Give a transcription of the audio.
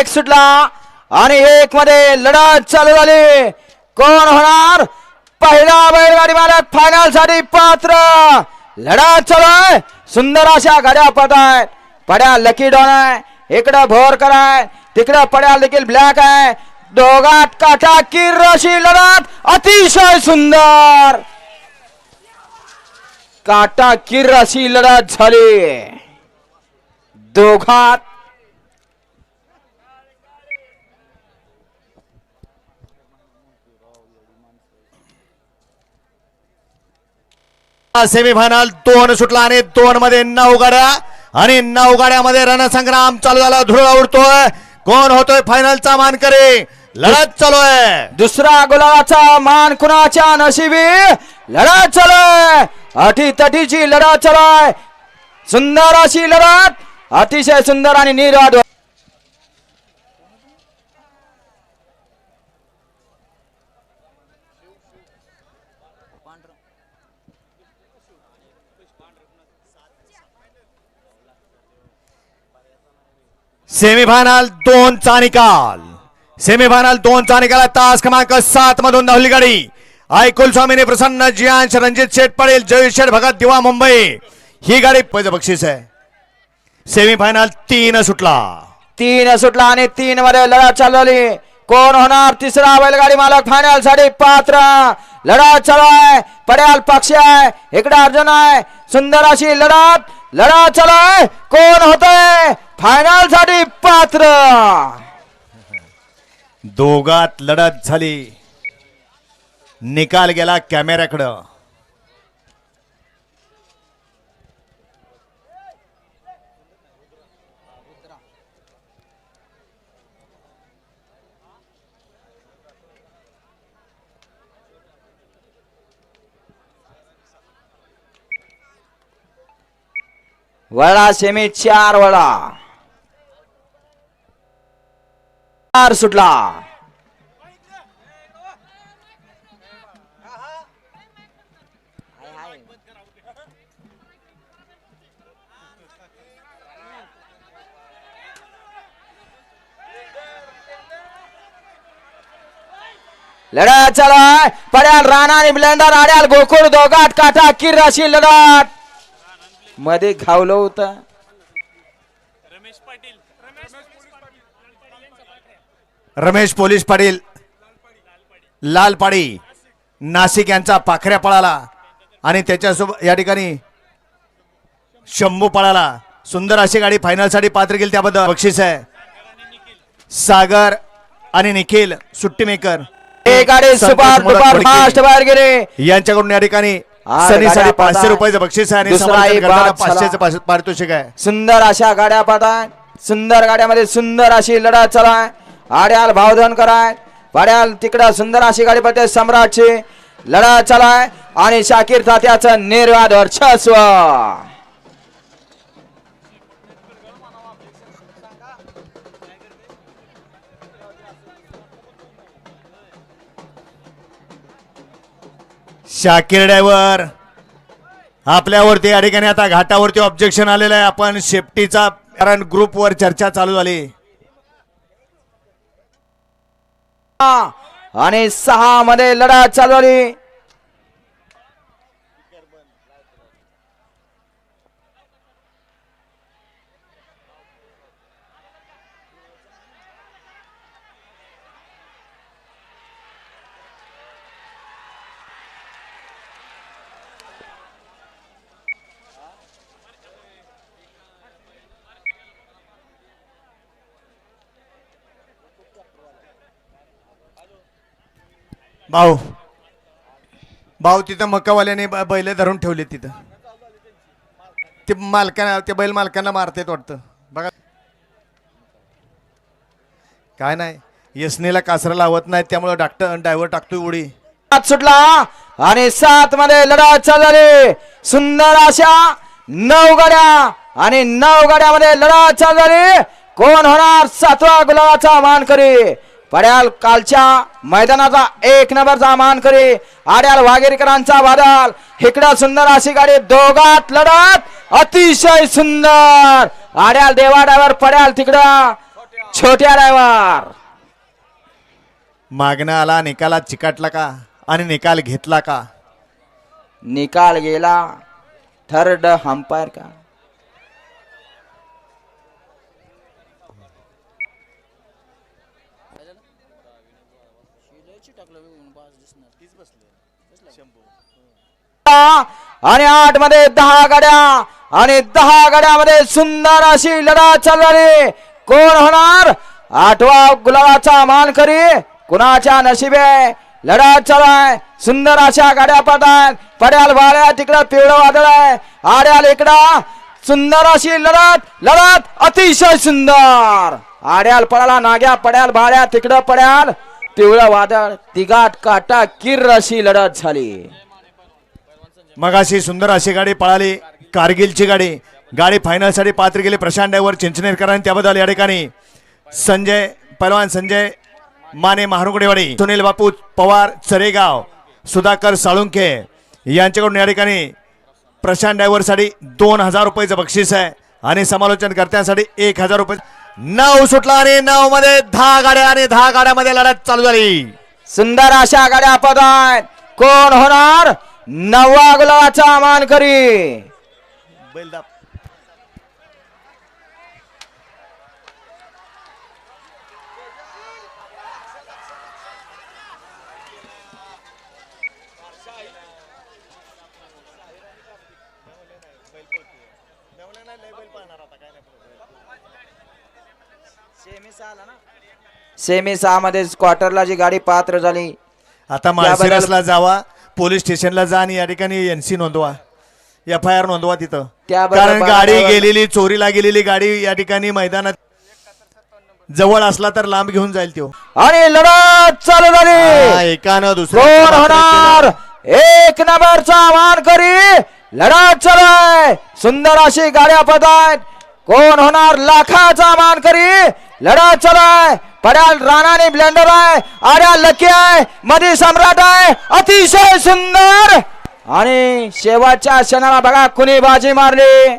एक सुटला आणि एक मध्ये लढत चालू झाली. कोण होणार? पहिला बैलगाडी मारत फायनलसाठी पात्र. लढत चालू आहे. सुंदर अशा गाड्या पडत आहेत पड्या लकी डॉन आहे. इकडं भोरकर आहे. तिकडं पड्या देखील ब्लॅक आहे. दोघात काटा किर अशी लढत. अतिशय सुंदर. काटा किर अशी लढत झाली. दोघात सेमीफायनल दोन सुटला आणि दोन मध्ये नऊ गाड्या. आणि नऊ गाड्यामध्ये रणसंग्राम चालू झाला. धुळा उडतोय. कोण होतोय फायनलचा मानकरी? लढत चालू आहे दुसरा गुलाबाचा मान कुणाच्या नशिबी? लढत चालू आहे अटी तटीची लढत चालू आहे सुंदर अशी लढत. अतिशय सुंदर आणि निर्वाद सेमीफायनल दोन चा निकाल. सेमीफायनल दोन चा निकाल तास क्रमांक सात मधून धावली गाडी ऐकुल स्वामीने प्रसन्न जियांश रणजित शेठ पडेल जयशेठ भगत दिवा मुंबई. ही गाडी पहिलं बक्षीस आहे. सेमीफायनल तीन सुटला. तीन सुटला आणि तीन मध्ये लढा चालवली कोण होणार? तिसरा बैलगाडी मालक फायनलसाठी पात्र. लढत चालू आहे. पड्याल पक्षी आहे. इकडे अर्जुन आहे. सुंदर अशी लढत. लढत चालू आहे. कोण होतंय? फायनलसाठी पात्र. दोघात लढत झाली. निकाल गेला कॅमेऱ्याकडं. वळा सेमी चार वळा चार सुटला. लढा चालू आहे. पड्याल राणा आणि ब्लेंडर आड्याल गोकुळ दोघात काटा किर्राशी लढाट मध्ये घावलं होतं. रमेश पोलीस पाटील लालपाडी नाशिक यांचा पाखऱ्या पळाला आणि त्याच्यासोबत या ठिकाणी शंभू पळाला. सुंदर अशी गाडी फायनलसाठी पात्र गेली त्याबद्दल. बक्षीस आहे. सागर आणि निखिल सुट्टी मेकर यांच्याकडून या ठिकाणी सनीसाठी पाचशे पाहता. रुपयाचं बक्षीस आहे आणि. पाचशेचं पारितोषिक आहे. सुंदर अशा गाड्या पाहतात सुंदर गाड्यामध्ये सुंदर अशी लढत चालू आहे आड्याल भावधन कराय. पाड्याल तिकडं सुंदर अशी गाडी पडते सम्राटची लढत चालू आहे आणि शाकीर तात्याचं निर्वाद वर्चस्व. शाकीर ड्रायव्हर. आपल्यावरती या ठिकाणी आता घाटावरती ऑब्जेक्शन आलेलं आहे. आपण सेफ्टीचा कारण ग्रुपवर चर्चा चालू झाली. आणि सहा मध्ये लढा चालू झाली. भाऊ. भाऊ तिथं मकावाल्याने बैल धरून ठेवले तिथं. ते मालकांना ते बैल मालकांना मारतात वाटतं. बघा. काय नाही. यसनेला कासरा लावत नाही त्यामुळे डॉक्टर ड्रायव्हर टाकतोय उडी. सात सुटला आणि सात मध्ये लढत चालू झाली. सुंदर अशा नऊ गाड्या आणि नऊ गाड्यामध्ये लढत चालू झाली. कोण होणार सातवा गुलाबाचा मानकरी पड्याल कालच्या मैदानाचा एक नंबरचा मानकरी आड्याल वाघेरीकरांचा बादल इकडं सुंदर अशी गाडी. दोघात लढत अतिशय सुंदर. आड्याल देवाड्यावर पड्याल तिकडं. छोट्या ड्रायव्हर मागणं आला निकालात चिकाटला का? आणि निकाल घेतला का? निकाल गेला. थर्ड अंपायर का? आणि आठमध्ये दहा गाड्या आणि दहा गाड्यामध्ये सुंदर अशी लढत चालणारी कोण होणार? आठवा गुलाबाचा मान करी. कुणाच्या नशिबे लढत चालाय आहे सुंदर अशा गाड्या पडतात पड्याल भाड्या तिकडं पिवळं वादळ आहे. आड्याल इकडं सुंदर अशी लढत लढत अतिशय सुंदर. आड्याल पडाला नाग्या पड्याल भाड्या तिकडं पड्याल पिवळं वादळ. तिघाट काटा किर अशी लढत झाली. मगाशी सुंदर अशी गाडी पळाली. कारगिलची गाडी. गाडी फायनलसाठी पात्र गेली. प्रशांत डायव्हर चिंचनेरकरांनी त्याबद्दल या ठिकाणी. संजय पहलवान संजय माने महारुगडेवाडी. सुनील बापू पवार चरेगाव सुधाकर साळुंखे यांच्याकडून या ठिकाणी प्रशांत डायव्हरसाठी दोन हजार रुपयाचं बक्षीस आहे. आणि समालोचन कर्त्यांसाठी एक हजार रुपये. नऊ सुटला आणि नऊ मध्ये दहा गाड्या आणि दहा गाड्यामध्ये लढत चालू झाली. सुंदर अशा गाड्या पदात. कोण होणार? नववा गुलाबाचा मानकरी सेमी सहा मध्ये क्वार्टरला जी गाडी पात्र झाली आता माळशिरसला जावा. पोलीस स्टेशनला जा आणि या ठिकाणी एनसी नोंदवा. एफ आय आर नोंदवा तिथं. कारण गाडी गेलेली चोरीला गेलेली गाडी या ठिकाणी मैदानात जवळ असला तर लांब घेऊन जाईल तो. आणि लढत चालू हा, झाली एकानं कोण होणार. एक नंबरचा मानकरी लढत चालू आहे. सुंदर अशी गाड्या पदात. कोण होणार लाखाचा मानकरी लढत चालू आहे. पड्याल राणाने ब्लेंडर आहे आड्या लकी आहे मध्ये सम्राट आहे अतिशय सुंदर. आणि शेवटच्या क्षणाला बघा कुणी बाजी मारली?